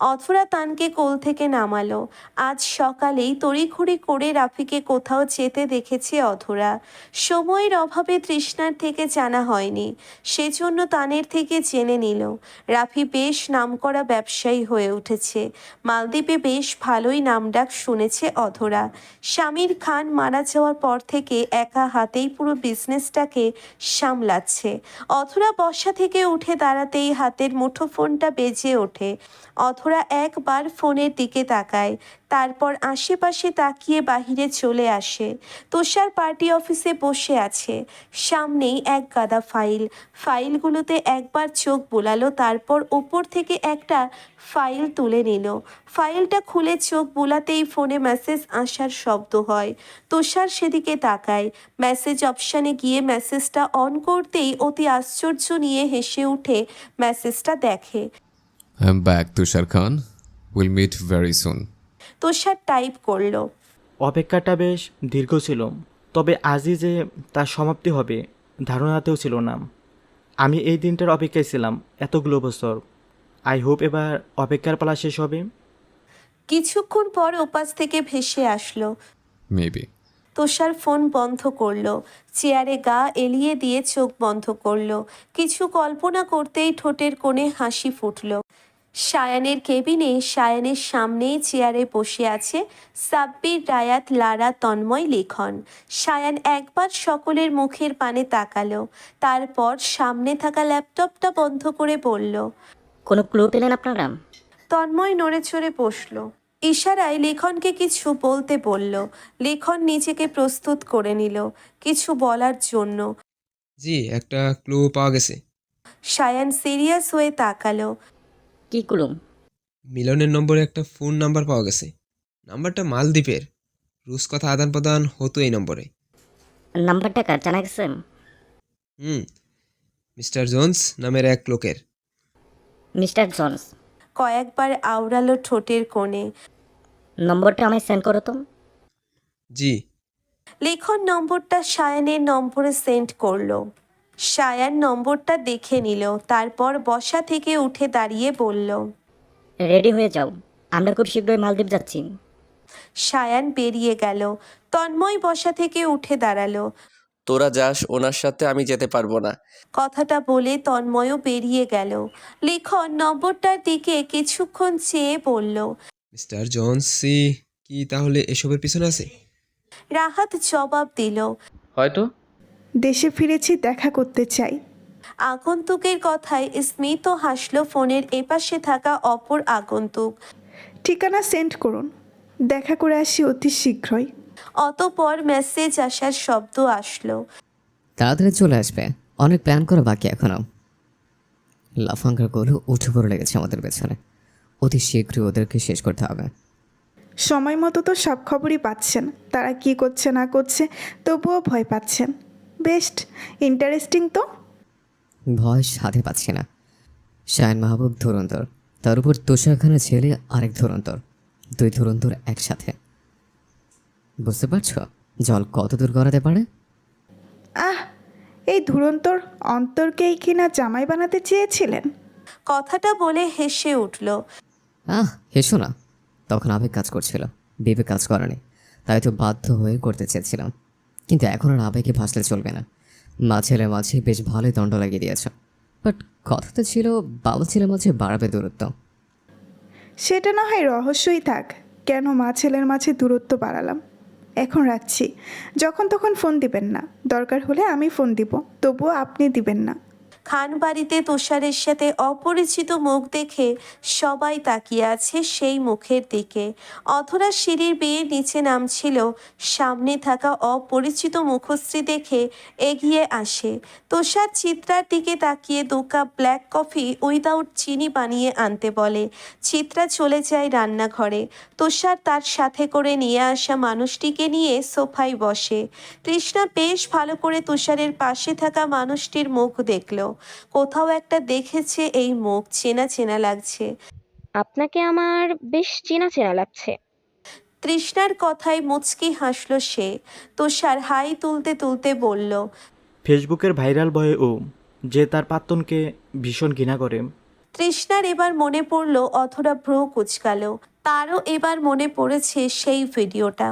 অথরা তানকে কোল থেকে নামালো। আজ সকালেই তড়িঘড়ি করে রাফিকে কোথাও যেতে দেখেছে অধরা সময়ের অভাবে তৃষ্ণার থেকে জানা হয়নি। সেজন্য তানের থেকে জেনে নিল। রাফি বেশ নামকরা ব্যবসায়ী হয়ে উঠেছে। মালদ্বীপে বেশ ভালোই নামডাক শুনেছে অধরা স্বামীর খান মারা যাওয়ার পর থেকে একা হাতেই পুরো বিজনেসটাকে সামলাচ্ছে। অধরা বসা থেকে উঠে দাঁড়াতেই হাতের মুঠো ফোনটা বেজে ওঠে। অধরা একবার ফোনের দিকে তাকায়, তারপর আশেপাশে তাকিয়ে বাহিরে চলে আসে। তুষার পার্টি অফিসে বসে আছে। সামনেই এক গাদা ফাইল। ফাইলগুলোতে একবার চোখ বোলালো, তারপর ওপর থেকে একটা ফাইল তুলে নিল। ফাইলটা খুলে চোখ বোলাতেই ফোনে মেসেজ আসার শব্দ হয়। তুষার সেদিকে তাকায়। মেসেজ অপশানে গিয়ে মেসেজটা অন করতেই অতি আশ্চর্য নিয়ে হেসে উঠে মেসেজটা দেখে। I'm back, Tushar Khan. We'll meet very soon. Tushar type করল। অপেক্ষাটা বেশ দীর্ঘ ছিল তবে আজই যে তার সমাপ্তি হবে ধারণাতেও ছিল না। আমি এই দিনটার অপেক্ষায় ছিলাম এতগুলো বছর। আই হোপ এবার অপেক্ষার পালা শেষ হবে। কিছুক্ষণ পর ওপাশ থেকে ভেসে আসলো। Maybe. তুষার ফোন বন্ধ করল চেয়ারে গা এলিয়ে দিয়ে চোখ বন্ধ করল। কিছু কল্পনা করতেই ঠোঁটের কোণে হাসি ফুটলো। সায়ানের কেবিনে সায়ানের সামনেই চেয়ারে বসে আছে সাব্বির রায়াত লারা তন্ময় লিখন। সায়ান একবার সকলের মুখের পানে তাকালো তারপর সামনে থাকা ল্যাপটপটা বন্ধ করে বলল কোনো ক্লু পেলেন আপনারা? তন্ময় নড়ে চড়ে বসল। ইশারায় লেখনকে কিছু বলতে বলল। লেখন নিজেকে প্রস্তুত করে নিল কিছু বলার জন্য। জি একটা ক্লু পাওয়া গেছে। সায়ান সিরিয়াস হয়ে তাকালো। কি ক্লু মিলনের নম্বরে একটা ফোন নাম্বার পাওয়া গেছে। নাম্বারটা মালদ্বীপের। রুশ কথা আদান প্রদান হতো এই নম্বরে। নাম্বারটা কার? জানা গেছে? হুম মিস্টার জোন্স নামের এক লোকের। Mister Jones. কয়েকবার আওড়ালো ঠোঁটের কোণে। নম্বরটা আমায় সেন্ড করো তো। জি। লেখন নম্বরটা সায়ানের নম্বরে সেন্ড করল। সায়ান নম্বরটা দেখে নিল তারপর বসা থেকে উঠে দাঁড়িয়ে বলল রেডি হয়ে যাও আমরা খুব শীঘ্রই মালদ্বীপ যাচ্ছি। সায়ান বেরিয়ে গেল তন্ময় বসা থেকে উঠে দাঁড়াল। তোরা যাস ওনার সাথে আমি যেতে পারব না। কথাটা বলে তন্ময়ও বেরিয়ে গেল। লিখন নম্বরটার দিকে কিছুক্ষণ চেয়ে বলল মিস্টার জোন্সি কি তাহলে এসবের পিছনে আছে? রাহাত জবাব দিল হয়তো। দেশে ফিরেছি দেখা করতে চাই। আগন্তুকের কথায় স্মিত হাসলো ফোনের এপাশে থাকা অপর আগন্তুক। ঠিকানা সেন্ড করুন দেখা করে আসি অতি শীঘ্রই। অতপর মেসেজ আসার শব্দ আসলো। তাড়াতাড়ি চলে আসবে অনেক প্ল্যান করা বাকি এখনও। লাফাঙ্গার গোলু উঠে পড়ে লেগেছে আমাদের পেছনে। অতি শীঘ্রই ওদেরকে শেষ করতে হবে। সময় মতো তো সব খবরই পাচ্ছেন তারা কি করছে না করছে তবুও ভয় পাচ্ছেন। বেস্ট। ইন্টারেস্টিং তো। ভয় সাথে পাচ্ছি না। শায়ন মাহবুব ধুরন্ধর। তার উপর তুষার খানের ছেলে আরেক ধুরন্ধর। দুই ধুরন্ধর একসাথে। বুঝতে পারছ? জল কত দূর গড়াতে পারে? আহ! এই ধুরন্তর অন্তরকেই কিনা জামাই বানাতে চেয়েছিলেন? কথাটা বলে হেসে উঠল। আহ! হেসো না। তখন আবেগ কাজ করছিল। বিবেক কাজ করেনি। তাই তো বাধ্য হয়ে করতে চেয়েছিলাম। কিন্তু এখন আর আবেগে ভাসলে চলবে না। মা ছেলে মাঝে বেশ ভালোই দণ্ড লাগিয়ে দিয়েছ। বাট কথা তো ছিল, বাবা ছেলে মাঝে বাড়াবে দূরত্ব। সেটা না হয় রহস্যই থাক। কেন মা ছেলের মাঝে দূরত্ব বাড়ালাম? এখন রাখছি। যখন তখন ফোন দিবেন না। দরকার হলে আমি ফোন দিব, তবুও আপনি দিবেন না। খান বাড়িতে তুষারের সাথে অপরিচিত মুখ দেখে সবাই তাকিয়ে আছে সেই মুখের দিকে। অথরা সিঁড়ির বেয়ে নিচে নামছিল, সামনে থাকা অপরিচিত মুখশ্রী দেখে এগিয়ে আসে। তুষার চিত্রার দিকে তাকিয়ে দু কাপ ব্ল্যাক কফি উইদাউট চিনি বানিয়ে আনতে বলে। চিত্রা চলে যায় রান্নাঘরে। তুষার তার সাথে করে নিয়ে আসা মানুষটিকে নিয়ে সোফায় বসে। কৃষ্ণা বেশ ভালো করে তুষারের পাশে থাকা মানুষটির মুখ দেখল। কোথাও একটা দেখেছে এই মুখ চেনা চেনা লাগছে। আপনাকে আমার বেশ চেনা চেনা লাগছে। তৃষ্ণার কথায় মুচকি হাসল সে। তুষার হাই তুলতে তুলতে বলল ফেসবুকের ভাইরাল বয়ে ও যে তার প্রাক্তনকে ভীষণ ঘৃণা করে। তৃষ্ণার এবার মনে পড়ল অথরা ভ্রু কুচকালো। তারও এবার মনে পড়েছে সেই ভিডিওটা।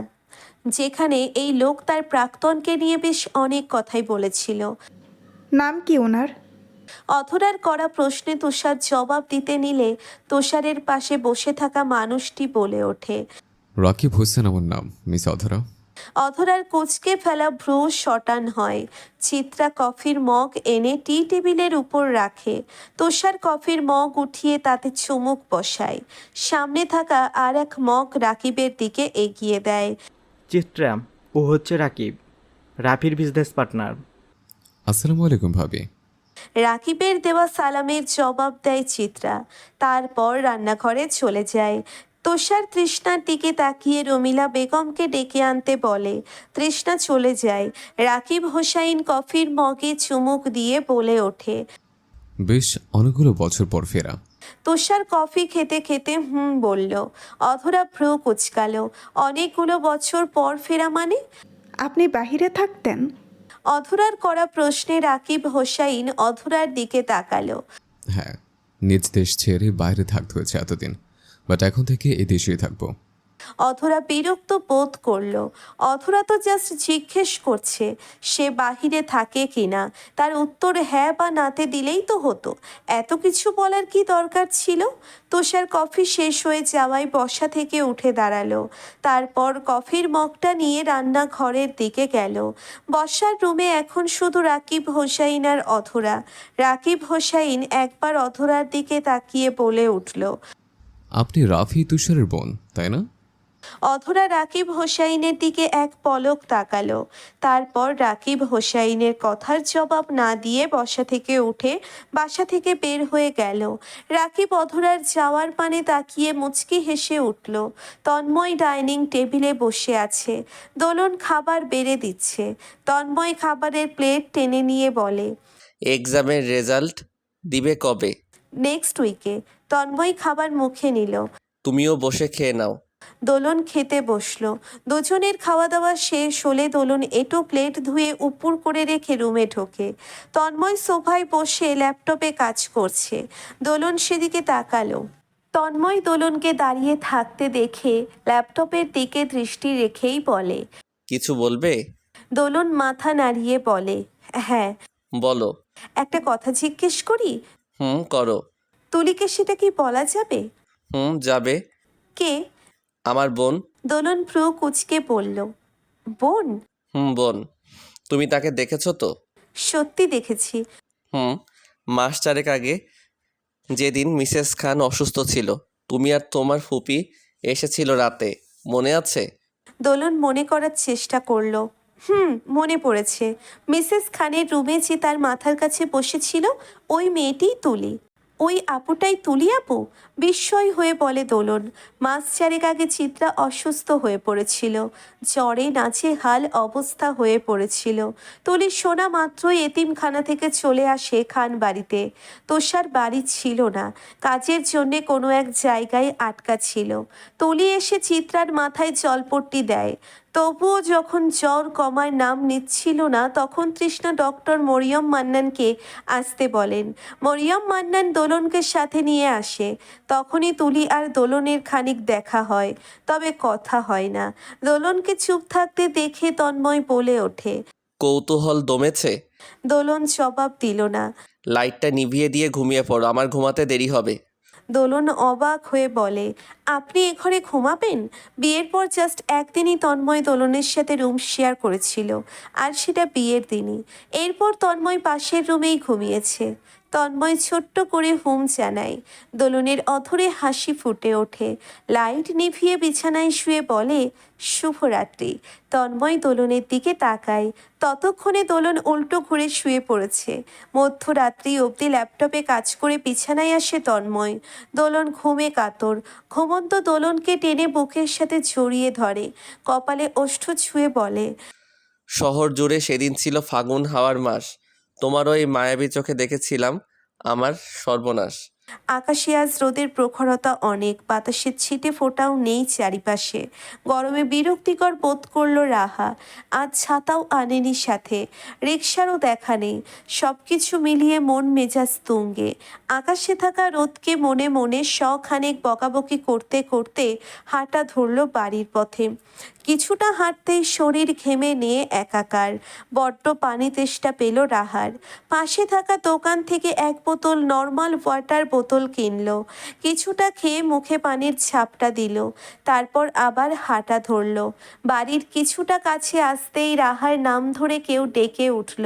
যেখানে এই লোক তার প্রাক্তনকে নিয়ে বেশ অনেক কথাই বলেছিল। নাম কি ওনার? অথরার করা প্রশ্নে তুষার জবাব দিতে নিলে তুষারের পাশে বসে থাকা মানুষটি বলে ওঠে। রাকিব হোসেন আমার নাম মিস অধরা। অধরার কুচকে ফেলা ভ্রু শটান হয়। চিত্রা কফির মগ এনে টি টেবিলের উপর রাখে। তুষার কফির মগ উঠিয়ে তাতে চুমুক বসায়। সামনে থাকা আর এক মগ রাকিবের দিকে এগিয়ে দেয়। চিত্রা ও হচ্ছে রাকিব রাফির বিজনেস পার্টনার আসসালামু আলাইকুম ভাবি। রাকিবের দেওয়া সালামের জবাব দেয় চিত্রা। তারপর রান্নাঘরে চলে যায়। তুষার তৃষ্ণার দিকে তাকিয়ে রমিলা বেগমকে ডেকে আনতে বলে তৃষ্ণা চলে যায়। রাকিব হোসাইন কফির মগে চুমুক দিয়ে বলে ওঠে বেশ অনেকগুলো বছর পর ফেরা। তুষার কফি খেতে খেতে হুম বলল অধরা ভ্রু কুচকালো। অনেকগুলো বছর পর ফেরা মানে? আপনি বাহিরে থাকতেন? অধরার করা প্রশ্নে রাকিব হোসাইন অধুরার দিকে তাকালো। হ্যাঁ নিজ দেশ ছেড়ে বাইরে থাকতে হয়েছে এতদিন বাট এখন থেকে এই দেশেই থাকব। অধরা বিরক্ত বোধ করল। অথরা তো জাস্ট জিজ্ঞেস করছে, সে বাহিরে থাকে কিনা? তার উত্তর হ্যাঁ বা নাতে দিলেই তো হতো। এত কিছু বলার কি দরকার ছিল? তুষার কফি শেষ হয়ে যাওয়ায় বসা থেকে উঠে দাঁড়াল। তারপর কফির মগটা নিয়ে রান্নাঘরের দিকে গেল। বসার রুমে এখন শুধু রাকিব হোসাইন আর অধরা। রাকিব হোসাইন একবার অধরার দিকে তাকিয়ে বলে উঠল, আপনি রাফি তুষারের বোন, তাই না? অধরা রাকিব হোসাইনের দিকে এক পলক তাকালো। তারপর রাকিব হোসাইনের কথার জবাব না দিয়ে বসা থেকে উঠে বাসা থেকে বের হয়ে গেল। রাকিব অধরার যাওয়ার পানে তাকিয়ে মুচকি হেসে উঠল। তন্ময় ডাইনিং টেবিলে বসে আছে। দোলন খাবার বেড়ে দিচ্ছে। তন্ময় খাবারের প্লেট টেনে নিয়ে বলে এক্সামের রেজাল্ট দিবে কবে? নেক্সট উইকে। তন্ময় খাবার মুখে নিল। তুমিও বসে খেয়ে নাও। দোলন খেতে বসল। দুজনের খাওয়া দাওয়া শেষ হলে দোলন এটো প্লেট ধুয়ে উপুর করে রেখে রুমে ঢোকে। তন্ময় সোফায় বসে ল্যাপটপে কাজ করছে। দোলন সেদিকে তাকালো। তন্ময় দোলনকে দাঁড়িয়ে থাকতে দেখে ল্যাপটপের দিকে দৃষ্টি রেখেই বলে কিছু বলবে? দোলন মাথা নাড়িয়ে বলে হ্যাঁ। বলো। একটা কথা জিজ্ঞেস করি? হুম করো। তুলিকে সেটা কি বলা যাবে? হুম যাবে। কে? আমার বোন? দোলন ভ্রু কুচকে বলল বোন? হুম বোন। তুমি তাকে দেখেছ তো? সত্যি দেখেছি। হুম মাস চারেক আগে যেদিন মিসেস খান অসুস্থ ছিল তুমি আর তোমার ফুপি এসেছিল রাতে। মনে আছে? দোলন মনে করার চেষ্টা করল হুম মনে পড়েছে। মিসেস খানের রুমে যে তার মাথার কাছে বসেছিল ওই মেয়েটিই তুলি। ওই আপুটাই তুলি আপু? বিস্ময় হয়ে বলে দোলন। মাস চারেক আগে চিত্রা অসুস্থ হয়ে পড়েছিল। জ্বরে নাচে হাল অবস্থা হয়ে পড়েছিল। তুলি শোনা মাত্রই এতিমখানা থেকে চলে আসে খান বাড়িতে তোষার বাড়ি ছিল না। কাজের জন্যে কোনো এক জায়গায় আটকা ছিল। তুলি এসে চিত্রার মাথায় জলপট্টি দেয়। তবুও যখন জ্বর কমার নাম নিচ্ছিল না তখন তৃষ্ণা ডক্টর মরিয়ম মান্নানকে আসতে বলেন। মরিয়ম মান্নান দোলনকে সাথে নিয়ে আসে। তখনই তুলি আর দোলনের খানিক দেখা হয় তবে কথা হয় না। দোলনকে চুপ থাকতে দেখে তন্ময় বলে ওঠে কৌতূহল দমেছে? দোলন জবাব দিল না। লাইটটা নিভিয়ে দিয়ে ঘুমিয়ে পড়ো আমার ঘুমাতে দেরি হবে। দোলন অবাক হয়ে বলে, আপনি এ ঘরে ঘুমাবেন? বিয়ের পর জাস্ট একদিনই তন্ময় দোলনের সাথে রুম শেয়ার করেছিল, আর সেটা বিয়ের দিনই। এরপর তন্ময় পাশের রুমেই ঘুমিয়েছে। তন্ময় ছোট্ট করে হুম জানায়। দোলনের অথরে হাসি ফুটে ওঠে। লাইট নিভিয়ে বিছানায় শুয়ে বলে, শুভরাত্রি। তন্ময় দোলনের দিকে তাকায়। ততক্ষণে দোলন উল্টো ঘুরে শুয়ে পড়েছে। মধ্যরাত্রি অবধি ল্যাপটপে কাজ করে বিছানায় আসে তন্ময়। দোলন ঘুমে কাতর। ঘুমন্ত দোলনকে টেনে বুকের সাথে জড়িয়ে ধরে। কপালে ওষ্ঠ ছুঁয়ে বলে, শহর জুড়ে সেদিন ছিল ফাগুন হাওয়ার মাস। তোমার ওই মায়াবী চোখে দেখেছিলাম আমার সর্বনাশ। আকাশে আজ রোদের প্রখরতা অনেক বাতাসের ছিটে ফোটাও নেই চারিপাশে। গরমে বিরক্তিকর বোধ করল রাহা, আজ ছাতাও আনেনি সাথে রিক্সারও দেখা নেই সব কিছু মিলিয়ে মন মেজাজ তুঙ্গে। আকাশে থাকা রোদকে মনে মনে শখানেক বকাবকি করতে করতে হাঁটা ধরল বাড়ির পথে। কিছুটা হাঁটতেই শরীর ঘেমে নিয়ে একাকার, বড্ড পানি তেষ্টা পেল রাহার। পাশে থাকা দোকান থেকে এক বোতল নর্মাল ওয়াটার বোতল কিনল। কিছুটা খেয়ে মুখে পানির ছাপটা দিল। তারপর আবার হাঁটা ধরল। বাড়ির কিছুটা কাছে আসতেই রাহার নাম ধরে কেউ ডেকে উঠল।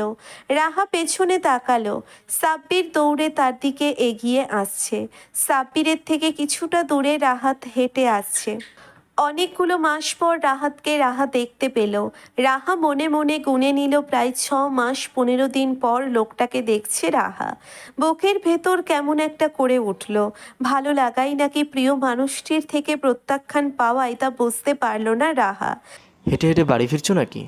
রাহা পেছনে তাকালো। সাব্বির দৌড়ে তার দিকে এগিয়ে আসছে। সাব্বিরের থেকে কিছুটা দূরে রাহাত হেঁটে আসছে। অনেকগুলো মাস পর রাহাতকে রাহা দেখতে পেল। রাহা মনে মনে গুনে নিল প্রায় ছ মাস পনেরো দিন পর লোকটাকে দেখছে রাহা। বুকের ভেতর কেমন একটা করে উঠল। ভালো লাগাই নাকি প্রিয় মানুষটির থেকে প্রত্যাখ্যান পাওয়ায় তা বুঝতে পারল না রাহা। হেঁটে হেঁটে বাড়ি ফিরছো নাকি?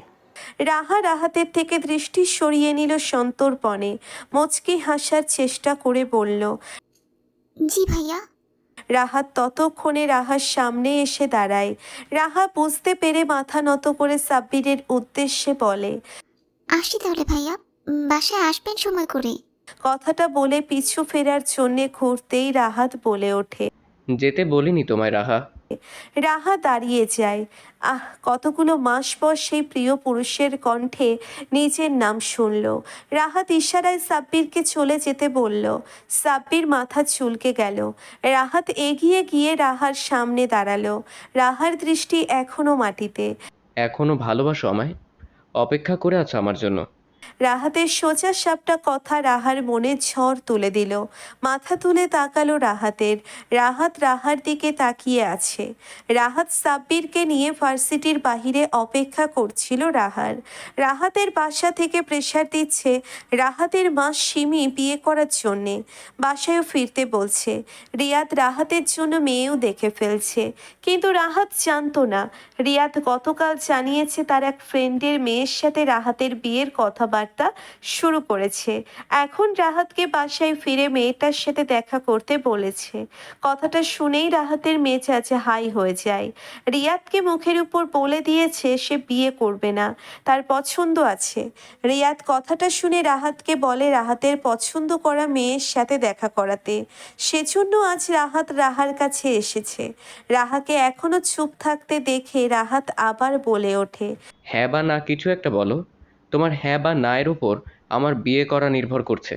রাহা রাহাতের থেকে দৃষ্টি সরিয়ে নিল সন্তর্পণে। মুচকি হাসার চেষ্টা করে বলল জি ভাইয়া রাহাত ততক্ষণে রাহার সামনে এসে দাঁড়ায়। রাহা বুঝতে পেরে মাথা নত করে সাব্বিরের উদ্দেশ্যে বলে আসি তাহলে ভাইয়া বাসায় আসবেন সময় করে। কথাটা বলে পিছু ফেরার জন্যে ঘুরতেই রাহাত বলে ওঠে। যেতে বলিনি তোমায় রাহা। রাহা দাঁড়িয়ে যায়। আহ, কতগুলো মাস পর সেই প্রিয় পুরুষের কণ্ঠে নিজের নাম শুনল। রাহাত ইশারায় সাব্বিরকে চলে যেতে বলল। সাব্বির মাথা চুলকে গেল। রাহাত এগিয়ে গিয়ে রাহার সামনে দাঁড়াল। রাহার দৃষ্টি এখনও মাটিতে। এখনও ভালোবাসো আমায়? অপেক্ষা করে আছো আমার জন্য। রাহাতের সোজা সাপটা কথা রাহার মনে ঝড় তুলে দিল। মাথা তুলে তাকালো রাহাতের। রাহাত রাহার দিকে তাকিয়ে আছে। রাহাত সাব্বিরকে নিয়ে ভার্সিটির বাহিরে অপেক্ষা করছিল রাহার। রাহাতের বাসা থেকে প্রেশার দিচ্ছে রাহাতের মা সিমি বিয়ে করার জন্যে। বাসায়ও ফিরতে বলছে, রিয়াদ রাহাতের জন্য মেয়েও দেখে ফেলছে। কিন্তু রাহাত জানতো না। রিয়াদ গতকাল জানিয়েছে তার এক ফ্রেন্ডের মেয়ের সাথে রাহাতের বিয়ের কথাবার্তা শুরু করেছে। এখন রাহাতকে বাসায় ফিরে মেয়েটার সাথে দেখা করতে বলেছে। কথাটা শুনেই রাহাতের মেজাজ হাই হয়ে যায়। রিয়াদকে মুখের উপর বলে দিয়েছে সে বিয়ে করবে না, তার পছন্দ আছে। রিয়াদ কথাটা শুনে রাহাতকে বলে রাহাতের পছন্দ করা মেয়ের সাথে দেখা করাতে। সেজন্য আজ রাহাত রাহার কাছে এসেছে। রাহাকে এখনও চুপ থাকতে দেখে রাহাত আবার বলে ওঠে হ্যাঁ বা না, কিছু একটা বলো। তোমার হ্যাঁ বা না এর উপর আমার বিয়ে করা নির্ভর করছে।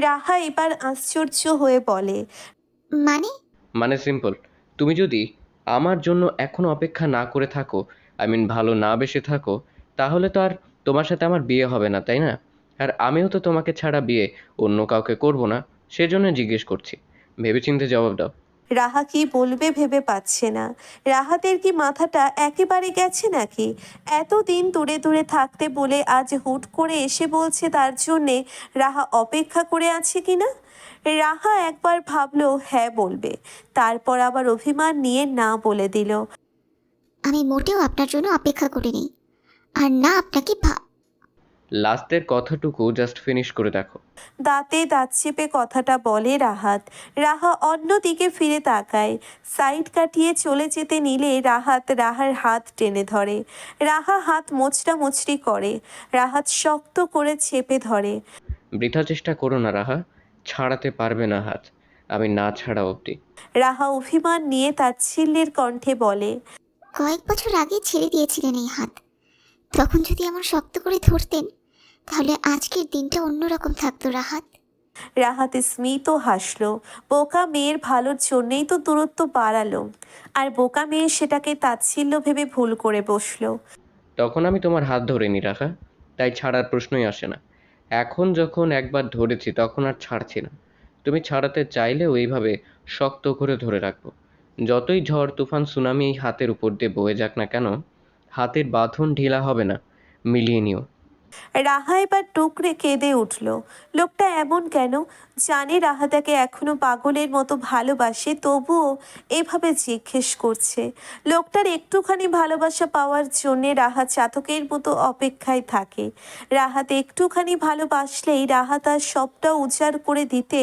রাহা এবার আশ্চর্য হয়ে বলে মানে? মানে সিম্পল তুমি যদি আমার জন্য এখন অপেক্ষা না করে থাকো আই মিন ভালো না বেসে থাকো তাহলে তো আর তোমার সাথে আমার বিয়ে হবে না তাই না? আর আমিও তো তোমাকে ছাড়া বিয়ে অন্য কাউকে করব না সেজন্য জিজ্ঞেস করছি। ভেবেচিন্তে জবাব দাও। রাহা কি বলবে ভেবে পাচ্ছে না। রাহাতের কি মাথাটা একেবারে গেছে নাকি? এতদিন দূরে দূরে থাকতে বলে আজ হুট করে এসে বলছে তার জন্যে রাহা অপেক্ষা করে আছে কি না? রাহা একবার ভাবলো হ্যাঁ বলবে। তারপর আবার অভিমান নিয়ে না বলে দিল। আমি মোটেও আপনার জন্য অপেক্ষা করিনি। আর না, আপনাকে ভা- লাস্টের কথাটুকু জাস্ট ফিনিশ করে দেখো। দাঁতে দাঁত চেপে কথাটা বলে রাহাত। রাহা অন্যদিকে ফিরে তাকায়। সাইড কাটিয়ে চলে যেতে নিলে রাহাত রাহার হাত টেনে ধরে। রাহা হাত মোচড়া মুচড়ি করে। রাহাত শক্ত করে চেপে ধরে। বৃথা চেষ্টা করো না রাহা ছাড়াতে পারবে না হাত। আমি না ছাড়া অবধি। রাহা অভিমান নিয়ে তার ছিল্লের কণ্ঠে বলে কয়েক বছর আগে ছেড়ে দিয়েছিলেন এই হাত। তখন যদি আমার শক্ত করে ধরতেন তাহলে আজকের দিনটা অন্যরকম থাকতো রাহাত। রাহাত স্মিত হাসলো বোকা মেয়ের ভালোর জন্যেই তো দূরত্ব বাড়ালো আর বোকা মেয়ে সেটাকে তাচ্ছিল্য ভেবে ভুল করে বসল। তখন আমি তোমার হাত ধরিনি রাখা তাই ছাড়ার প্রশ্নই আসে না। এখন যখন একবার ধরেছি তখন আর ছাড়ছি না। তুমি ছাড়াতে চাইলেও এইভাবে শক্ত করে ধরে রাখব। যতই ঝড় তুফান সুনামি এই হাতের উপর দিয়ে বয়ে যাক না কেন হাতের বাঁধন ঢিলা হবে না মিলিয়ে নিও। রাহা এবার টুকরে কেঁদে উঠল। লোকটা এমন কেন? জানে রাহা তাকে এখনও পাগলের মতো ভালোবাসে, তবুও এভাবে জিজ্ঞেস করছে। লোকটার একটুখানি ভালোবাসা পাওয়ার জন্যে রাহা চাতকের মতো অপেক্ষায় থাকে। রাহাত একটুখানি ভালোবাসলেই রাহা তার সবটা উজাড় করে দিতে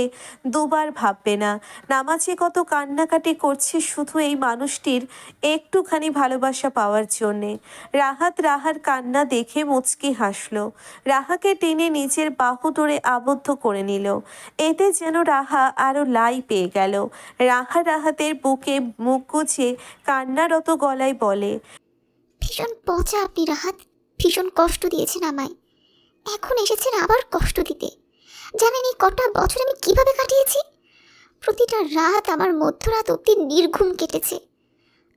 দুবার ভাববে না। নামাজে কত কান্নাকাটি করছে শুধু এই মানুষটির একটুখানি ভালোবাসা পাওয়ার জন্যে। রাহাত রাহার কান্না দেখে মুচকি হাসলো। রাহাকে টেনে নিজের বাহু ধরে আবদ্ধ করে নিল। এতে যেন রাহা আরও লাই পেয়ে গেল। রাহা রাহাতের বুকে মুখ গুজে কান্নারত গলায় বলে, ভীষণ পচা আপনি রাহাত, ভীষণ কষ্ট দিয়েছেন আমায়। এখন এসেছেন আবার কষ্ট দিতে। জানেন এই কটা বছর আমি কীভাবে কাটিয়েছি? প্রতিটা রাত আমার মধ্যরাত অব্দি নির্ঘুম কেটেছে।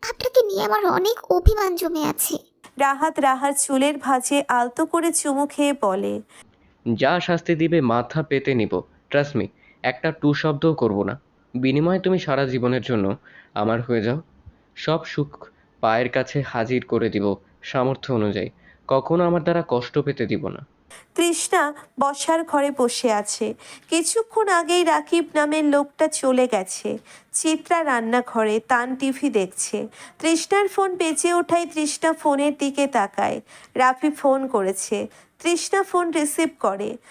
আপনাকে নিয়ে আমার অনেক অভিমান জমে আছে। রাহাত রাহার চুলের ভাঁজে আলতো করে চুমু খেয়ে বলে, যা শাস্তি দিবে মাথা পেতে নিব। ট্রাস্ট মি একটা টু শব্দও করব না। বিনিময়ে তুমি সারা জীবনের জন্য আমার হয়ে যাও। সব সুখ পায়ের কাছে হাজির করে দিব সামর্থ্য অনুযায়ী। কখনো আমার দ্বারা কষ্ট পেতে দিব না। তৃষ্ণা বসার ঘরে বসে আছে। কিছুক্ষণ আগেই রাকিব নামের লোকটা চলে গেছে। চিত্রা রান্নাঘরে তান টিভি দেখছে। তৃষ্ণার ফোন বেঁচে ওঠায় তৃষ্ণা ফোনের দিকে তাকায়। রাফি ফোন করেছে। তৃষ্ণা ফোন রিসিভ করে।